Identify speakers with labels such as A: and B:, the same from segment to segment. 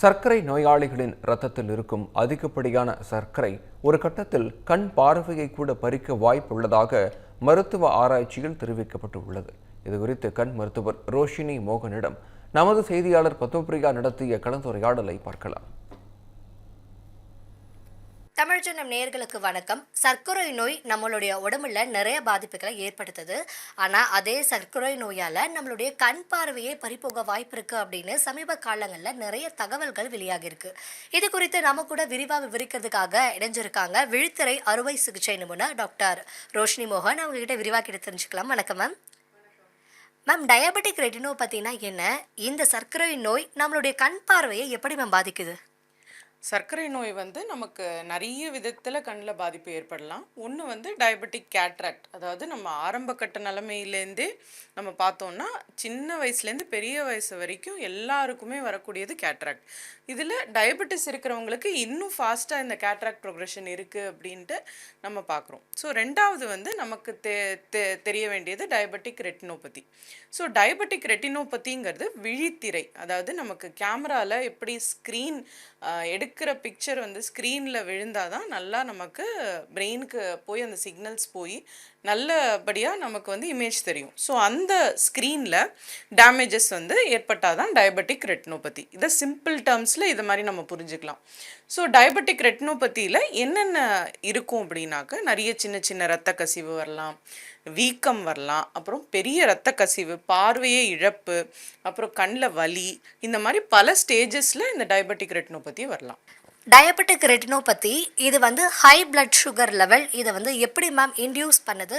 A: சர்க்கரை நோயாளிகளின் இரத்தத்தில் இருக்கும் அதிகப்படியான சர்க்கரை ஒரு கட்டத்தில் கண் பார்வையை கூட பறிக்க வாய்ப்புள்ளதாக மருத்துவ ஆராய்ச்சியில் தெரிவிக்கப்பட்டுள்ளது. இதுகுறித்து கண் மருத்துவர் ரோஷினி மோகனிடம் நமது செய்தியாளர் பத்மபிரியா நடத்திய கலந்துரையாடலை பார்க்கலாம்.
B: தமிழ்ஜனம் நேர்களுக்கு வணக்கம். சர்க்கரை நோய் நம்மளுடைய உடம்புல நிறைய பாதிப்புகளை ஏற்படுத்துது. ஆனால் அதே சர்க்கரை நோயால் நம்மளுடைய கண் பார்வையே பறிபோக வாய்ப்பு இருக்கு அப்படின்னு சமீப காலங்களில் நிறைய தகவல்கள் வெளியாகிருக்கு இது குறித்து நம்ம கூட விரிவாக விவரிக்கிறதுக்காக இணைஞ்சிருக்காங்க விழித்திரை அறுவை சிகிச்சை நிபுணர் டாக்டர் ரோஷினி மோகன். அவங்ககிட்ட விரிவாக கிட்ட தெரிஞ்சுக்கலாம். வணக்கம் மேம். மேம் டயபெட்டிக் பார்த்தீங்கன்னா என்ன? இந்த சர்க்கரை நோய் நம்மளுடைய கண் பார்வையை எப்படி மேம் பாதிக்குது?
C: சர்க்கரை நோய் வந்து நமக்கு நிறைய விதத்தில் கண்ணில் பாதிப்பு ஏற்படலாம். ஒன்று வந்து டயபெட்டிக் கேட்ராக்ட் அதாவது நம்ம ஆரம்ப கட்ட நிலைமையிலேருந்தே நம்ம பார்த்தோம்னா சின்ன வயசுலேருந்து பெரிய வயசு வரைக்கும் எல்லாருக்குமே வரக்கூடியது கேட்ராக்ட் இதில் டயபெட்டிஸ் இருக்கிறவங்களுக்கு இன்னும் ஃபாஸ்ட்டாக இந்த கேட்ராக்ட் ப்ரொக்ரெஷன் இருக்குது அப்படின்ட்டு நம்ம பார்க்குறோம். ஸோ ரெண்டாவது வந்து நமக்கு தெ தெ தெரிய வேண்டியது டயபெட்டிக் ரெட்டினோபதி ஸோ டயபெட்டிக் ரெட்டினோபதிங்கிறது விழித்திரை. அதாவது நமக்கு கேமராவில் எப்படி ஸ்க்ரீன் இருக்கிற பிக்சர் வந்து ஸ்க்ரீனில் விழுந்தால் தான் நல்லா நமக்கு பிரெயினுக்கு போய் அந்த சிக்னல்ஸ் போய் நல்லபடியாக நமக்கு வந்து இமேஜ் தெரியும். ஸோ அந்த ஸ்க்ரீனில் டேமேஜஸ் வந்து ஏற்பட்டால் தான் டயபெட்டிக் ரெட்னோபதி இதை சிம்பிள் டேர்ம்ஸில் இதை மாதிரி நம்ம புரிஞ்சுக்கலாம். ஸோ டயபெட்டிக் ரெட்னோபத்தியில் என்னென்ன இருக்கும் அப்படின்னாக்க நிறைய சின்ன சின்ன ரத்த கசிவு வரலாம் வீக்கம் வரலாம் அப்புறம் பெரிய ரத்த கசிவு பார்வையே இழப்பு அப்புறம் கண்ணில் வலி இந்த மாதிரி பல ஸ்டேஜஸில் இந்த டயபெட்டிக் ரெட்னோபத்தி வரலாம்.
B: டயபெட்டிக் ரெட்டினோபதி இது வந்து ஹை பிளட் சுகர் லெவல் இதை வந்து எப்படி மேம் இன்டியூஸ் பண்ணுது?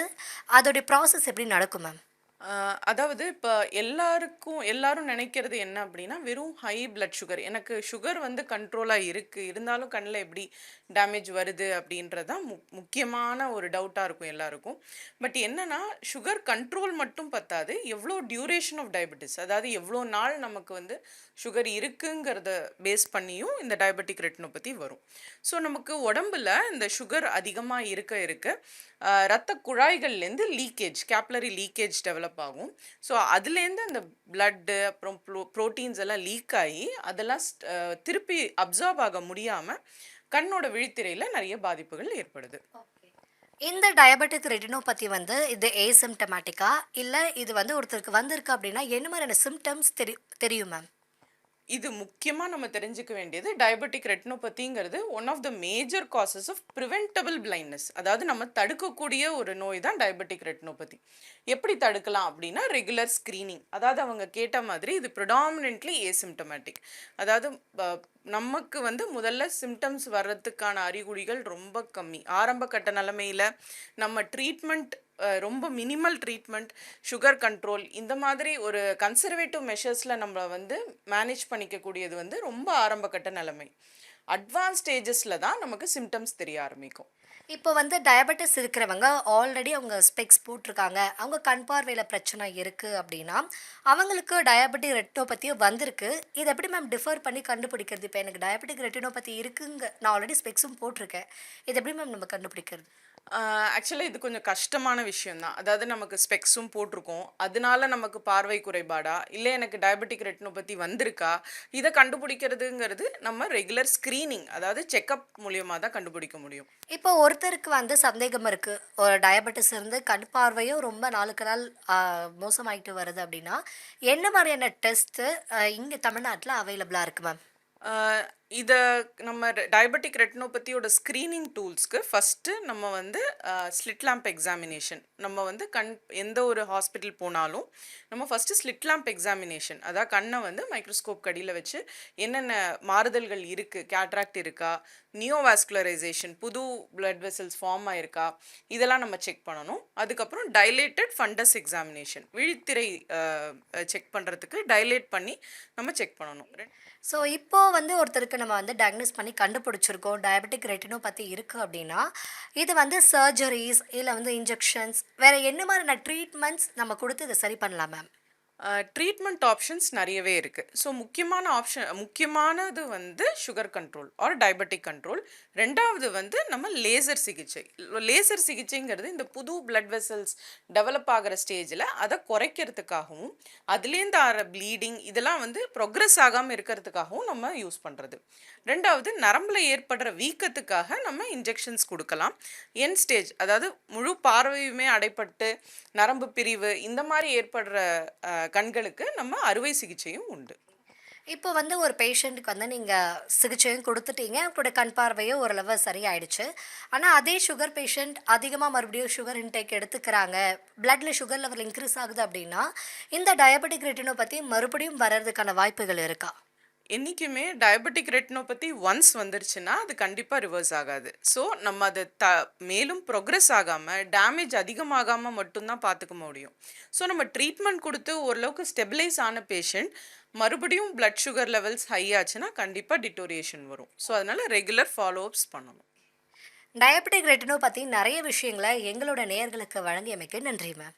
B: அதோடைய ப்ராசஸ் எப்படி நடக்கும் மேம்
C: ஆஹ் அதாவது இப்போ எல்லாருக்கும் எல்லாரும் நினைக்கிறது என்ன அப்படின்னா வெறும் ஹை பிளட் சுகர் எனக்கு சுகர் வந்து கண்ட்ரோலாக இருக்குது இருந்தாலும் கண்ணில் எப்படி டேமேஜ் வருது அப்படின்றது தான் முக்கியமான ஒரு டவுட்டாக இருக்கும் எல்லாருக்கும். பட் என்னன்னா சுகர் கண்ட்ரோல் மட்டும் பத்தாது. எவ்வளோ டியூரேஷன் ஆஃப் டயபெட்டிஸ் அதாவது எவ்வளோ நாள் நமக்கு வந்து சுகர் இருக்குங்கிறத பேஸ் பண்ணியும் இந்த டயபெட்டிக் ரெட்டினோபதி வரும். ஸோ நமக்கு உடம்புல இந்த சுகர் அதிகமாக இருக்க இருக்க ரத்த குழாய்கள்லேருந்து லீக்கேஜ் கேப்லரி லீக்கேஜ் டெவலப் ஆகும். ஸோ அதுலேருந்து அந்த பிளட்டு அப்புறம் ப்ரோ ப்ரோட்டீன்ஸ் எல்லாம் லீக் ஆகி அதெல்லாம் திருப்பி அப்சார்ப் ஆக முடியாமல் கண்ணோட விழித்திரையில் நிறைய பாதிப்புகள் ஏற்படுது.
B: இந்த டயபெட்டிக் ரெட்டினோபதி வந்து இது ஏசிம்டமேட்டிக்கா இல்லை இது வந்து ஒருத்தருக்கு வந்திருக்கு அப்படின்னா என்ன மாதிரியான சிம்டம்ஸ் தெரி தெரியும் மேம்
C: இது முக்கியமாக நம்ம தெரிஞ்சுக்க வேண்டியது diabetic ரெட்டினோபதிங்கிறது one of the major causes of preventable blindness அதாவது நம்ம தடுக்கக்கூடிய ஒரு நோய் தான் டயபெட்டிக் ரெட்டினோபதி எப்படி தடுக்கலாம் அப்படின்னா ரெகுலர் ஸ்க்ரீனிங் அதாவது அவங்க கேட்ட மாதிரி இது ப்ரிடாமினென்ட்லி ஏசிம்டமேட்டிக் அதாவது நமக்கு வந்து முதல்ல சிம்டம்ஸ் வர்றதுக்கான அறிகுறிகள் ரொம்ப கம்மி. ஆரம்ப கட்ட நிலமையில நம்ம ட்ரீட்மெண்ட் ரொம்ப மினிமல் ட்ரீட்மெண்ட் சுகர் கண்ட்ரோல் இந்த மாதிரி ஒரு கன்சர்வேட்டிவ் மெஷர்ஸில் நம்ம வந்து மேனேஜ் பண்ணிக்கக்கூடியது வந்து ரொம்ப ஆரம்பகட்ட நிலைமை. அட்வான்ஸ் ஸ்டேஜஸில் தான் நமக்கு சிம்டம்ஸ் தெரிய ஆரம்பிக்கும்.
B: இப்போ வந்து டயபெட்டிஸ் இருக்கிறவங்க ஆல்ரெடி அவங்க ஸ்பெக்ஸ் போட்டிருக்காங்க. அவங்க கண் பார்வையில் பிரச்சனை இருக்குது அப்படின்னா அவங்களுக்கு டயபெட்டிக் ரெட்டினோபத்தியும் வந்திருக்கு. இதை எப்படி மேம் டிஃபர் பண்ணி கண்டுபிடிக்கிறது? இப்போ எனக்கு டயபெட்டிக் ரெட்டினோபத்தி இருக்குங்க. நான் ஆல்ரெடி ஸ்பெக்ஸும் போட்டிருக்கேன். இது எப்படி மேம் நம்ம கண்டுபிடிக்கிறது?
C: ஆக்சுவலாக இது கொஞ்சம் கஷ்டமான விஷயம்தான். அதாவது நமக்கு ஸ்பெக்ஸும் போட்டிருக்கோம். அதனால நமக்கு பார்வை குறைபாடா? இல்லை எனக்கு டயபெட்டிக் ரெட்டினோபதி வந்திருக்கா? இதை கண்டுபிடிக்கிறதுங்கிறது நம்ம ரெகுலர் ஸ்க்ரீனிங் அதாவது செக்கப் மூலியமாக தான் கண்டுபிடிக்க முடியும்.
B: இப்போ ஒருத்தருக்கு வந்து சந்தேகம் இருக்கு. ஒரு டயபெட்டிஸ் இருந்து கண் பார்வையும் ரொம்ப நாளுக்கு நாள் மோசமாயிட்டு வருது அப்படின்னா என்ன மாதிரியான டெஸ்ட்டு இங்கே தமிழ்நாட்டில் அவைலபிளாக இருக்கு மேம்
C: இதை நம்ம டயபெட்டிக் ரெட்டினோபத்தியோட ஸ்க்ரீனிங் டூல்ஸ்க்கு ஃபஸ்ட்டு நம்ம வந்து ஸ்லிட் லேம்ப் எக்ஸாமினேஷன் நம்ம வந்து கண் எந்த ஒரு ஹாஸ்பிட்டல் போனாலும் நம்ம ஃபஸ்ட்டு ஸ்லிட் லேம்ப் எக்ஸாமினேஷன் அதாவது கண்ணை வந்து மைக்ரோஸ்கோப் கடியில் வச்சு என்னென்ன மாறுதல்கள் இருக்குது கேட்ராக்ட் இருக்கா நியோவாஸ்குலரைசேஷன் புது பிளட் வெசல்ஸ் ஃபார்ம் ஆயிருக்கா இதெல்லாம் நம்ம செக் பண்ணணும். அதுக்கப்புறம் டைலேட்டட் ஃபண்டஸ் எக்ஸாமினேஷன் விழித்திரை செக் பண்ணுறதுக்கு டைலேட் பண்ணி நம்ம செக் பண்ணணும்.
B: ஸோ இப்போ வந்து ஒருத்தருக்கு நம்ம வந்து டயக்னோஸ் பண்ணி கண்டுபிடிச்சிருக்கோம். டயபெட்டிக் ரெட்டினோபதி இருக்குது அப்படின்னா இது வந்து சர்ஜரிஸ் இல்லை வந்து இன்ஜெக்ஷன்ஸ் வேறு என்ன மாதிரியான ட்ரீட்மெண்ட்ஸ் நம்ம கொடுத்து இதை சரி பண்ணலாம் மேம்
C: ட்ரீட்மெண்ட் ஆப்ஷன்ஸ் நிறையவே இருக்குது ஸோ முக்கியமான ஆப்ஷன் முக்கியமானது வந்து sugar control or diabetic control ரெண்டாவது வந்து நம்ம லேசர் சிகிச்சை. லேசர் சிகிச்சைங்கிறது இந்த புது பிளட் வெசல்ஸ் டெவலப் ஆகிற ஸ்டேஜில் அதை குறைக்கிறதுக்காகவும் அதுலேருந்து ஆகிற ப்ளீடிங் இதெல்லாம் வந்து ப்ரொக்ரெஸ் ஆகாமல் இருக்கிறதுக்காகவும் நம்ம யூஸ் பண்ணுறது ரெண்டாவது நரம்பில் ஏற்படுற வீக்கத்துக்காக நம்ம இன்ஜெக்ஷன்ஸ் கொடுக்கலாம். என் ஸ்டேஜ் அதாவது முழு பார்வையுமே அடைப்பட்டு நரம்பு பிரிவு இந்த மாதிரி ஏற்படுற கண்களுக்கு நம்ம அறுவை சிகிச்சையும் உண்டு.
B: இப்போ வந்து ஒரு பேஷண்ட்டுக்கு வந்து நீங்கள் சிகிச்சையும் கொடுத்துட்டீங்க. அவங்களோட கண் பார்வையும் ஓரளவு சரியாயிடுச்சு. ஆனால் அதே சுகர் பேஷண்ட் அதிகமாக மறுபடியும் சுகர் இன்டேக் எடுத்துக்கிறாங்க. பிளட்டில் சுகர் லெவல் இன்க்ரீஸ் ஆகுது அப்படின்னா இந்த டயபெட்டிக் பற்றி மறுபடியும் வர்றதுக்கான வாய்ப்புகள் இருக்கா?
C: என்றைக்குமே டயபெட்டிக் ரெட்டினோபதி ஒன்ஸ் வந்துருச்சுன்னா அது கண்டிப்பாக ரிவர்ஸ் ஆகாது. ஸோ நம்ம அதை த மேலும் ப்ரொக்ரெஸ் ஆகாமல் டேமேஜ் அதிகமாகாமல் மட்டும்தான் பார்த்துக்க முடியும். ஸோ நம்ம ட்ரீட்மெண்ட் கொடுத்து ஓரளவுக்கு ஸ்டெபிலைஸ் ஆன பேஷண்ட் மறுபடியும் பிளட் சுகர் லெவல்ஸ் ஹை ஆச்சுன்னா கண்டிப்பாக டிட்டோரியேஷன் வரும். ஸோ அதனால் ரெகுலர் ஃபாலோஅப்ஸ் பண்ணணும்.
B: டயபெட்டிக் பற்றி நிறைய விஷயங்களை எங்களோட நேயர்களுக்கு வழங்கியமைக்கு நன்றி ma'am